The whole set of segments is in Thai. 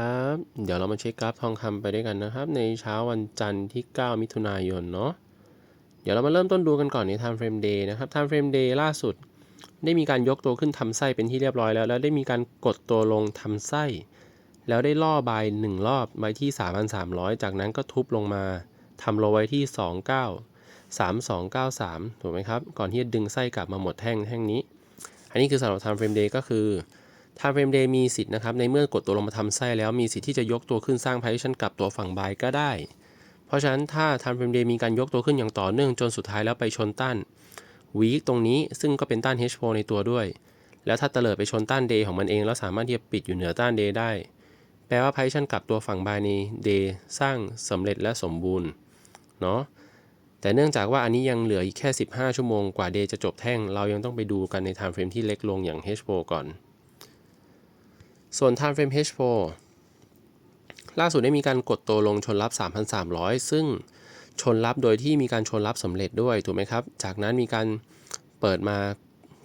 ครับ เดี๋ยวเรามาเช็คกราฟทองคำไปด้วยกันนะครับ ในเช้าวันจันทร์ที่ 9 มิถุนายนเนาะเดี๋ยวเรามาเริ่มต้นดูกันก่อนใน time frame day นะครับ time frame day ล่าสุด ได้มีการยกตัวขึ้นทำไส้เป็นที่เรียบร้อยแล้ว แล้วได้มีการกดตัวลงทำไส้ แล้วได้ล่อบายหนึ่งรอบไว้ที่ 3,300 จากนั้นก็ทุบลงมาทำโลไว้ที่ 29 3293 ถูกไหมครับ ก่อนที่จะดึงไส้กลับมาหมดแท่งแท่งนี้ อันนี้คือสำหรับ time frame day ก็คือ time frame day มีสิทธิ์นะครับในเมื่อกดตัวลงมาทำไส้แล้วมีสิทธิ์ที่จะยกตัวขึ้นสร้าง position กลับตัวฝั่ง buy ก็ได้ เพราะฉะนั้นถ้า time frame day มีการยกตัวขึ้นอย่างต่อเนื่องจนสุดท้ายแล้วไปชนต้าน week ตรงนี้ซึ่งก็เป็นต้าน H4 ในตัวด้วย แล้วถ้าเตลิดไปชนต้าน day ของมันเองแล้วสามารถที่จะปิดอยู่เหนือต้าน day ได้ แปลว่า position กลับตัวฝั่ง buy ใน day สร้างสำเร็จและสมบูรณ์เนาะแต่เนื่องจากว่าอันนี้ยังเหลืออีกแค่ 15 ชั่วโมงกว่า day จะจบแท่ง เรายังต้องไปดูกันใน time frame ที่เล็กลงอย่าง H4 ก่อน ส่วน time frame H4 ล่าสุดได้มีการกดตัวลงชนรับ 3,300 ซึ่งชนรับโดยที่มีการชนรับสำเร็จด้วยถูกไหมครับ จากนั้นมีการเปิดมา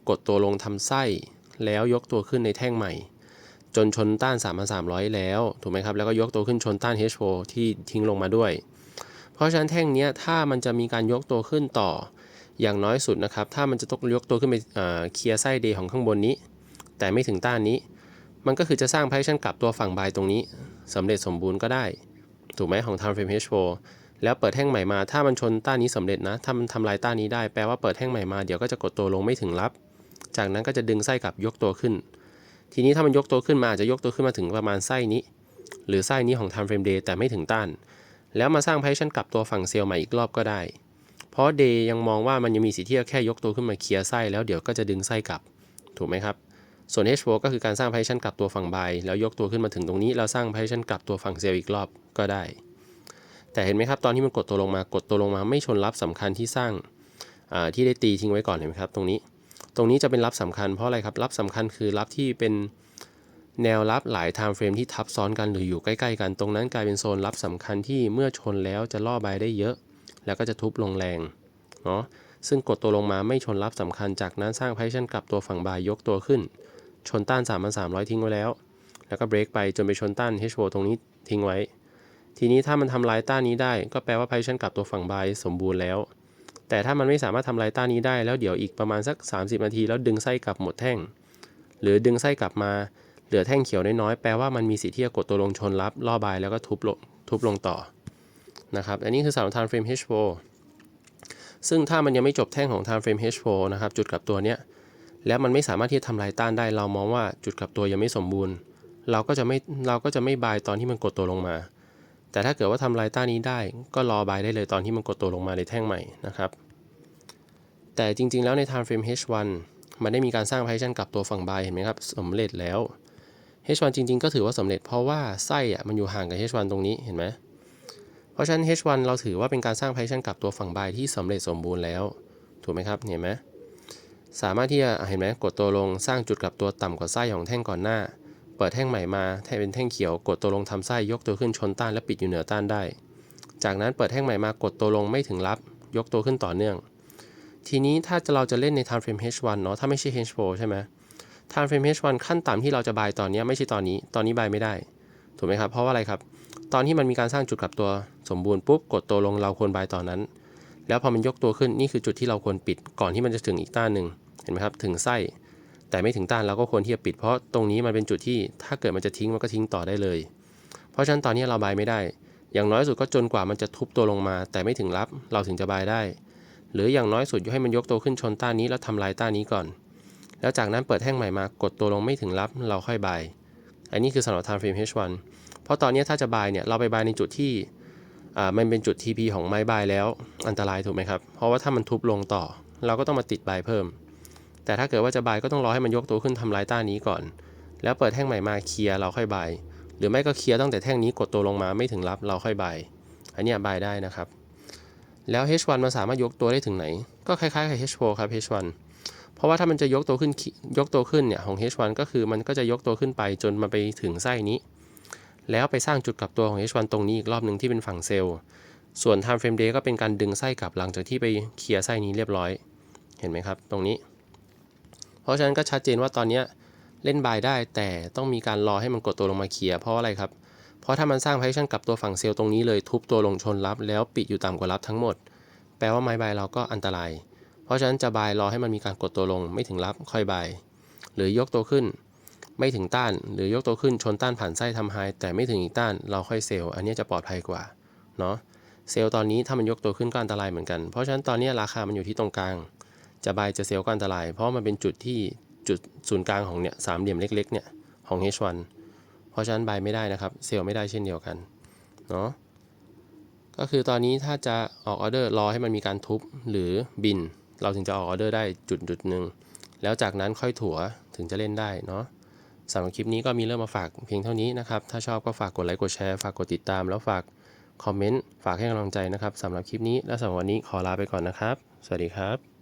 กดตัวลงทำไส้ แล้วยกตัวขึ้นในแท่งใหม่ จนชนต้าน 3,300 แล้วถูกไหมครับ แล้วก็ยกตัวขึ้นชนต้าน H4 ที่ทิ้งลงมาด้วย เพราะฉะนั้นแท่งนี้ถ้ามันจะมีการยกตัวขึ้นต่ออย่างน้อยสุดนะครับ ถ้ามันจะต้องยกตัวขึ้นไปเคลียร์ไส้เดของข้างบนนี้ แต่ไม่ถึงต้านนี้ มันก็คือจะสร้าง position กลับตัวฝั่งบายตรงนี้สำเร็จสมบูรณ์ก็ได้ ถูกไหมของ time frame H4 แล้วเปิดแท่งใหม่มาถ้ามันชนต้านนี้สำเร็จนะถ้ามันทำลายต้านนี้ได้แปลว่าเปิดแท่งใหม่มาเดี๋ยวก็จะกดตัวลงไม่ถึงรับ จากนั้นก็จะดึงไส้กลับยกตัวขึ้น ทีนี้ถ้ามันยกตัวขึ้นมาอาจจะยกตัวขึ้นมาถึงประมาณไส้นี้ หรือไส้นี้ของ time frame day แต่ไม่ถึงต้าน แล้วมาสร้าง position กลับตัวฝั่งเซลล์ใหม่อีกรอบก็ได้ เพราะ day ยังมองว่ามันยังมีสิทธิ์ที่จะแค่ยกตัวขึ้นมาเคลียร์ไส้แล้วเดี๋ยวก็จะดึงไส้กลับ ถูกไหมครับ ส่วน H4 ก็คือการสร้าง position กลับตัวฝั่ง buy แล้วยกตัวขึ้นมาถึงตรงนี้ แล้วสร้าง position กลับตัวฝั่งเซลล์อีกรอบก็ได้ แต่เห็นไหมครับ ตอนที่มันกดตัวลงมากดตัวลงมาไม่ชนรับสำคัญที่สร้างที่ได้ตีทิ้งไว้ก่อนเห็นไหมครับ ตรงนี้ ตรงนี้จะเป็นรับสำคัญเพราะอะไรครับรับสำคัญคือรับที่เป็นแนวรับหลาย time frame ที่ทับซ้อนกันหรืออยู่ใกล้ๆ กันตรงนั้นกลายเป็นโซนรับสำคัญที่เมื่อชนแล้วจะล่อใบได้เยอะ แล้วก็จะทุบลงแรงเนาะซึ่งกดตัวลงมาไม่ชนรับสำคัญจากนั้นสร้าง position กลับตัวฝั่งบายยกตัวขึ้น ชนต้าน 3,300 ทิ้งไว้แล้ว แล้วก็เบรกไปจนไปชนต้าน H4 ตรงนี้ทิ้งไว้ ทีนี้ถ้ามันทำลายต้านนี้ได้ ก็แปลว่า position กลับตัวฝั่งบายสมบูรณ์แล้ว แต่ถ้ามันไม่สามารถทำลายต้านนี้ได้ แล้วเดี๋ยวอีกประมาณสัก 30 นาที แล้วดึงไส้กลับหมดแท่ง หรือดึงไส้กลับมาเหลือแท่งเขียวน้อยๆแปลว่ามันมีสิทธิ์ที่จะกดตัวลงชนรับล่อบายแล้วก็ทุบลงทุบลงต่อนะครับอันนี้คือสำหรับ time frame H4 ซึ่งถ้ามันยังไม่จบแท่งของ time frame H4 นะครับ จุดกลับตัวเนี้ย แล้วมันไม่สามารถที่จะทำลายต้านได้ เรามองว่าจุดกลับตัวยังไม่สมบูรณ์ เราก็จะไม่เราก็จะไม่บายตอนที่มันกดตัวลงมา แต่ถ้าเกิดว่าทำลายต้านนี้ได้ ก็รอบายได้เลยตอนที่มันกดตัวลงมาในแท่งใหม่นะครับ แต่จริงๆ แล้วใน time frame H1 มันได้มีการสร้าง position กลับตัวฝั่งบายเห็นไหมครับสำเร็จแล้ว H1 จริง ๆ ก็ถือว่าสำเร็จเพราะว่าไส้อะมันอยู่ห่างกับ H1 ตรงนี้เห็นไหมเพราะฉะนั้น H1 เราถือว่าเป็นการสร้าง position กลับตัวฝั่งบายที่สำเร็จสมบูรณ์แล้ว ถูกไหมครับเห็นไหม สามารถที่จะเห็นไหมกดตัวลงสร้างจุดกลับตัวต่ำกว่าไส้ของแท่งก่อนหน้า เปิดแท่งใหม่มาแท่งเป็นแท่งเขียว กดตัวลงทำไส้ยกตัวขึ้นชนต้านและปิดอยู่เหนือต้านได้ จากนั้นเปิดแท่งใหม่มากดตัวลงไม่ถึงรับ ยกตัวขึ้นต่อเนื่อง ทีนี้ถ้าเราจะเล่นใน time frame H1 เนาะถ้าไม่ใช่ H4 ใช่ไหม time frame H1 ขั้นต่ำที่เราจะบายตอนนี้ไม่ใช่ตอนนี้ ตอนนี้บายไม่ได้ ถูกไหมครับเพราะว่าอะไรครับ ตอนที่มันมีการสร้างจุดกลับตัวสมบูรณ์ปุ๊บกดตัวลงเราควรบายตอนนั้น แล้วพอมันยกตัวขึ้นนี่คือจุดที่เราควรปิดก่อนที่มันจะถึงอีกต้านหนึ่งเห็นไหมครับถึงไส้ แต่ไม่ถึงต้านเราก็ควรที่จะปิด เพราะตรงนี้มันเป็นจุดที่ถ้าเกิดมันจะทิ้งมันก็ทิ้งต่อได้เลย เพราะฉะนั้นตอนนี้เราบายไม่ได้ อย่างน้อยสุดก็จนกว่ามันจะทุบตัวลงมา แต่ไม่ถึงรับ เราถึงจะบายได้ หรืออย่างน้อยสุดให้มันยกตัวขึ้นชนต้านนี้แล้วทำลายต้านนี้ก่อน แล้วจากนั้นเปิดแท่งใหม่มากดตัวลงไม่ถึงรับเราค่อยบายอันนี้คือสำหรับ time frame H1 เพราะตอนนี้ถ้าจะบายเนี่ยเราไปบายในจุดที่ มันเป็นจุด TP ของไม้บายแล้วอันตรายถูกไหมครับ เพราะว่าถ้ามันทุบลงต่อ เราก็ต้องมาติดบายเพิ่ม แต่ถ้าเกิดว่าจะบายก็ต้องรอให้มันยกตัวขึ้นทำลายต้านี้ก่อน แล้วเปิดแท่งใหม่มาเคลียร์เราค่อยบาย หรือไม่ก็เคลียร์ตั้งแต่แท่งนี้กดตัวลงมาไม่ถึงรับเราค่อยบาย อันนี้ยบายได้นะครับ แล้ว H1 มันสามารถยกตัวได้ถึงไหน ก็คล้ายๆกับ H4 ครับ H1 เพราะว่าถ้ามันจะยกตัวขึ้นยกตัวขึ้นเนี่ยของ H1 ก็คือมันก็จะยกตัวขึ้นไปจนมาไปถึงไส้นี้ แล้วไปสร้างจุดกลับตัวของ H1 ตรงนี้อีกรอบหนึ่งที่เป็นฝั่งเซลล์ ส่วน time frame day ก็เป็นการดึงไส้กลับหลังจากที่ไปเคลียร์ไส้นี้เรียบร้อย เห็นไหมครับ ตรงนี้ เพราะฉะนั้นก็ชัดเจนว่าตอนนี้เล่นบายได้แต่ต้องมีการรอให้มันกดตัวลงมาเคลียร์เพราะอะไรครับ เพราะถ้ามันสร้าง position กลับตัวฝั่งเซลล์ตรงนี้เลยทุบตัวลงชนรับ แล้วปิดอยู่ต่ำกว่ารับทั้งหมด แปลว่าไม้บายเราก็อันตราย เพราะฉะนั้นจะบายรอให้มันมีการกดตัวลงไม่ถึงรับค่อยบายหรือยกตัวขึ้น ไม่ถึงต้าน หรือยกตัวขึ้นชนต้านผ่านไส้ทำไฮแต่ไม่ถึงอีกต้านเราค่อยเซลล์อันนี้จะปลอดภัยกว่าเนาะเซลล์ตอนนี้ถ้ามันยกตัวขึ้นก็อันตรายเหมือนกันเพราะฉะนั้นตอนนี้ราคามันอยู่ที่ตรงกลาง จะบายจะเซลล์ก็อันตราย เพราะมันเป็นจุดที่จุดศูนย์กลางของเนี่ยสามเหลี่ยมเล็กๆเนี่ยของ H1 เพราะฉะนั้นบายไม่ได้นะครับเซลล์ไม่ได้เช่นเดียวกันเนาะก็คือตอนนี้ถ้าจะออกออเดอร์รอให้มันมีการทุบหรือบิน เราถึงจะออกออเดอร์ได้จุดจุดหนึ่งแล้วจากนั้นค่อยถัวถึงจะเล่นได้เนาะ สำหรับคลิปนี้ก็มีเรื่องมาฝากเพียงเท่านี้นะครับ ถ้าชอบก็ฝากกดไลค์กดแชร์ฝากกดติดตาม แล้วฝากคอมเมนต์ฝากให้กำลังใจนะครับสำหรับคลิปนี้และสำหรับวันนี้ขอลาไปก่อนนะครับ สวัสดีครับ